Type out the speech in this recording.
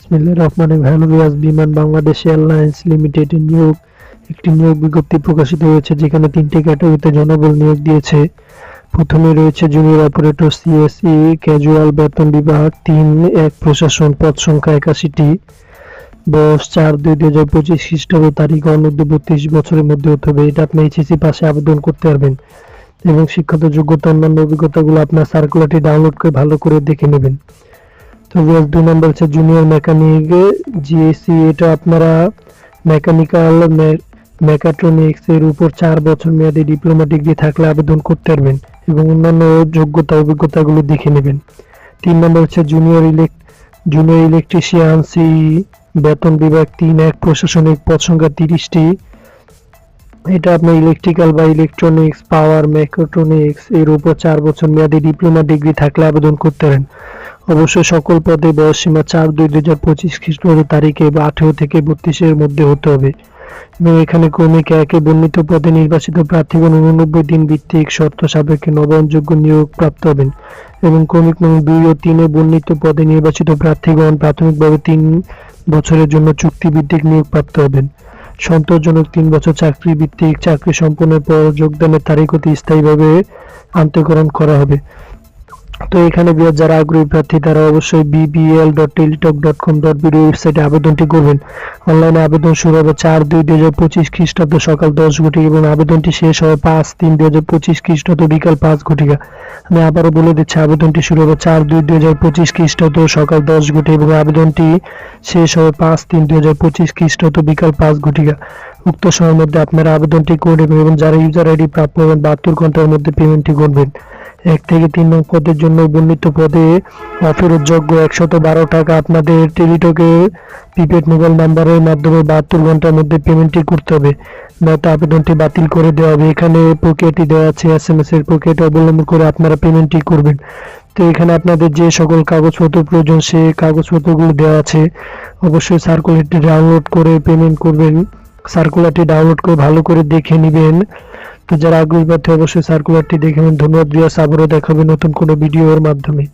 বিসমিল্লাহির রহমানির রহিম। হ্যালো বিমান বাংলাদেশ এয়ারলাইন্স লিমিটেড নিয়োগ, একটি নিয়োগ বিজ্ঞপ্তি প্রকাশিত হয়েছে যেখানে তিনটি ক্যাটাগরিতে জনবল নিয়োগ দিয়েছে। প্রথমে রয়েছে জুনিয়র অপারেটর সিএসই, ক্যাজুয়াল বেতন বিভাগ, তিন, এক প্রশাসন, পদ সংখ্যা একাশিটি। বয়স চার দুই দুই হাজার পঁচিশ খ্রিস্টাব্দ তারিখ অনূর্ধ্ব বত্রিশ বছরের মধ্যে হতে হবে। এটা আপনি এইচএসসি পাশে আবেদন করতে পারবেন। এবং শিক্ষাগত যোগ্যতা, অন্যান্য অভিজ্ঞতাগুলো আপনার সার্কুলারটি ডাউনলোড করে ভালো করে দেখে নেবেন। তো ভিউয়ার্স দুই নম্বর হচ্ছে জুনিয়র মেকানিক জিএসসি এটা আপনারা মেকানিক্যাল মেকাট্রনিক্স এর উপর চার বছর মেয়াদী ডিপ্লোমা ডিগ্রি থাকলে আবেদন করতে পারবেন এবং অন্যান্য যোগ্যতা, অভিজ্ঞতাগুলো দেখে নেবেন। তিন নম্বর হচ্ছে জুনিয়র ইলেক জুনিয়র ইলেকট্রিশিয়ান সি বেতন বিভাগ তিন, এক প্রশাসনিক পদ সংখ্যা তিরিশটি। এটা আপনার ইলেকট্রিক্যাল বা ইলেকট্রনিক্স পাওয়ার মেকাট্রনিক্স এর উপর চার বছর মেয়াদী ডিপ্লোমা ডিগ্রি থাকলে আবেদন করতে পারেন। অবশ্যই সকল পদে বয়স সীমা চার দুই দুই হাজার পঁচিশ খ্রিস্টাব্দ তারিখে বা আঠেরো থেকে বত্রিশের মধ্যে হতে হবে। এবং এখানে ক্রমিক একে বর্ণিত পদে নির্বাচিত প্রার্থীগণ উননব্বই দিন ভিত্তিক শর্ত সাপেক্ষে নবায়নযোগ্য নিয়োগ প্রাপ্ত হবেন। এবং ক্রমিক দুই ও তিনে বর্ণিত পদে নির্বাচিত প্রার্থীগণ প্রাথমিকভাবে তিন বছরের জন্য চুক্তিভিত্তিক নিয়োগ প্রাপ্ত হবেন। সন্তোষজনক তিন বছর চাকরি ভিত্তিক চাকরি সম্পন্নের পর যোগদানের তারিখ অতি স্থায়ীভাবে আন্তঃকরণ করা হবে। তো এখানে বিয়ার যারা আগ্রহী প্রার্থী, তারা অবশ্যই BBL dot Teletalk dot com dot BD ওয়েবসাইটে আবেদনটি করবেন। অনলাইনে আবেদন শুরু হবে চার দুই দুই হাজার পঁচিশ খ্রিস্টাব্দ সকাল দশ ঘটিকা এবং আবেদনটি শেষ হবে পাঁচ তিন দুই হাজার পঁচিশ খ্রিস্টাব্দ বিকাল পাঁচ ঘটিকা। আমি আবারও বলে দিচ্ছি, আবেদনটি শুরু হবে চার দুই দুই হাজার পঁচিশ খ্রিস্টাব্দ সকাল দশ ঘটি এবং আবেদনটি শেষ হবে পাঁচ তিন দুই হাজার পঁচিশ খ্রিস্টাব্দ বিকাল পাঁচ ঘটিকা। উক্ত সময়ের মধ্যে আপনারা আবেদনটি করে নেবেন এবং যারা ইউজার আইডি প্রাপ্য হবেন বাহাত্তর ঘণ্টার মধ্যে পেমেন্টটি করবেন। এক থেকে তিন নং পদের জন্য বর্ণিত পদে অফেরতযোগ্য একশত বারো টাকা আপনাদের টেলিটকে প্রিপেড মোবাইল নাম্বারের মাধ্যমে বাহাত্তর ঘণ্টার মধ্যে পেমেন্টটি করতে হবে। নয়তো আবেদনটি বাতিল করে দেওয়া হবে। এখানে প্রক্রিয়াটি দেওয়া আছে এস এম এস এর প্রক্রিয়াটি অবলম্বন করে আপনারা পেমেন্টটি করবেন। তো এখানে আপনাদের যে সকল কাগজপত্র প্রয়োজন, সে কাগজপত্রগুলো দেওয়া আছে। অবশ্যই সার্কুলারটি ডাউনলোড করে পেমেন্ট করবেন। সার্কুলারটি ডাউনলোড করে ভালো করে দেখে নেবেন। তো যারা আগ্রহী প্রার্থী, অবশ্যই সার্কুলারটি দেখবেন ধন্যবাদ রিয়াস আবারও দেখাবে নতুন কোনো ভিডিওর মাধ্যমে।